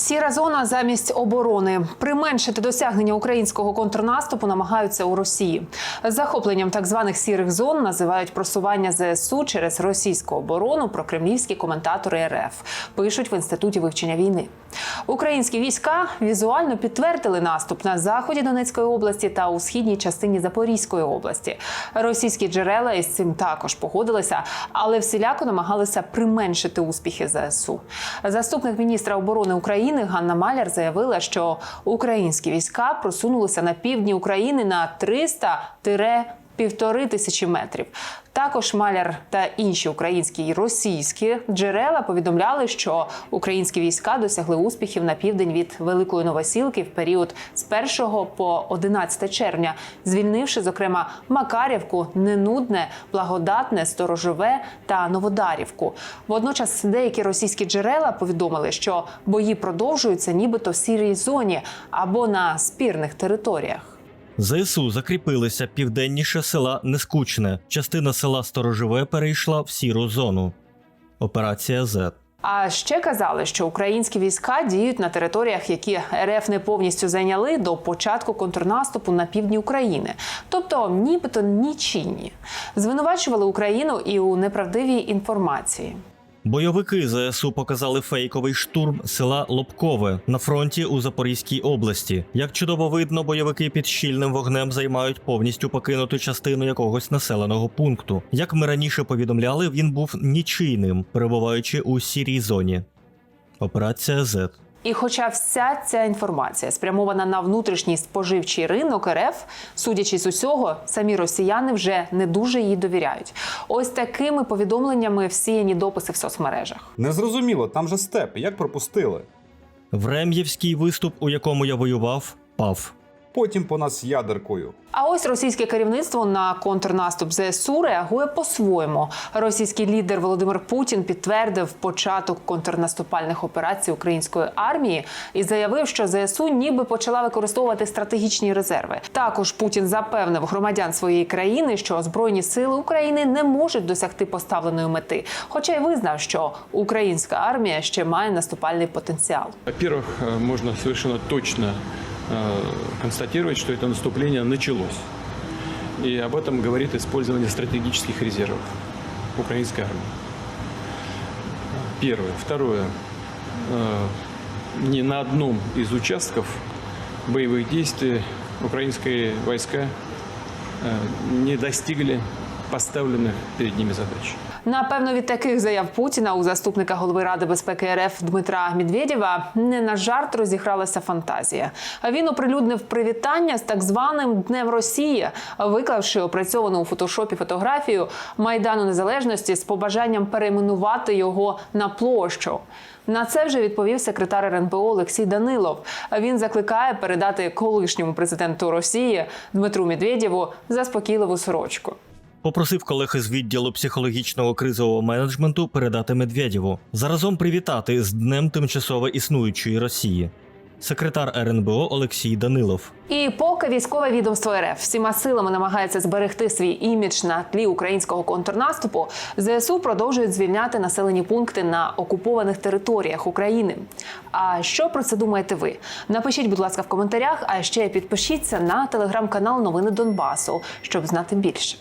Сіра зона замість оборони применшити досягнення українського контрнаступу намагаються у Росії. Захопленням так званих сірих зон називають просування ЗСУ через російську оборону. Прокремлівські коментатори РФ пишуть в інституті вивчення війни. Українські війська візуально підтвердили наступ на заході Донецької області та у східній частині Запорізької області. Російські джерела із цим також погодилися, але всіляко намагалися применшити успіхи ЗСУ. Заступник міністра оборони України Ганна Маляр заявила, що українські війська просунулися на півдні України на 300 півтори тисячі метрів. Також Маляр та інші українські і російські джерела повідомляли, що українські війська досягли успіхів на південь від Великої Новосілки в період з 1 по 11 червня, звільнивши зокрема Макарівку, Ненудне, Благодатне, Сторожове та Новодарівку. Водночас деякі російські джерела повідомили, що бої продовжуються, нібито в сірій зоні або на спірних територіях. ЗСУ закріпилися південніше села Нескучне. Частина села Сторожове перейшла в сіру зону. Операція Z. А ще казали, що українські війська діють на територіях, які РФ не повністю зайняли до початку контрнаступу на півдні України, тобто нібито нічинні. Звинувачували Україну і у неправдивій інформації. Бойовики ЗСУ показали фейковий штурм села Лобкове на фронті у Запорізькій області. Як чудово видно, бойовики під щільним вогнем займають повністю покинуту частину якогось населеного пункту. Як ми раніше повідомляли, він був нічийним, перебуваючи у сірій зоні. Операція Z. І хоча вся ця інформація спрямована на внутрішній споживчий ринок РФ, судячи з усього, самі росіяни вже не дуже їй довіряють. Ось такими повідомленнями всіяні дописи в соцмережах. Незрозуміло, там же степ, як пропустили. Врем'євський виступ, у якому я воював, пав Потім по нас ядеркою. А ось російське керівництво на контрнаступ ЗСУ реагує по-своєму. Російський лідер Володимир Путін підтвердив початок контрнаступальних операцій української армії і заявив, що ЗСУ ніби почала використовувати стратегічні резерви. Також Путін запевнив громадян своєї країни, що збройні сили України не можуть досягти поставленої мети, хоча й визнав, що українська армія ще має наступальний потенціал. Во-первых, э, можно совершенно точно э, констатировать, что это наступление началось. И об этом говорит использование стратегических резервов украинской армии. Первое. Второе. Э, Ни на одном из участков боевых действий украинские войска э, не достигли поставленных перед ними задач. Напевно, від таких заяв Путіна у заступника голови ради безпеки РФ Дмитра Медведєва не на жарт розігралася фантазія. Він оприлюднив привітання з так званим Днем Росії, виклавши опрацьовану у фотошопі фотографію майдану незалежності з побажанням перейменувати його на площу. На це вже відповів секретар РНБО Олексій Данилов. Він закликає передати колишньому президенту Росії Дмитру Медведєву заспокійливу сорочку. Попросив колег із відділу психологічного кризового менеджменту передати Медведєву, заразом привітати з Днем тимчасово існуючої Росії. Секретар РНБО Олексій Данилов. І поки військове відомство РФ всіма силами намагається зберегти свій імідж на тлі українського контрнаступу, ЗСУ продовжують звільняти населені пункти на окупованих територіях України. А що про це думаєте ви? Напишіть, будь ласка, в коментарях. А ще підпишіться на телеграм-канал Новини Донбасу, щоб знати більше.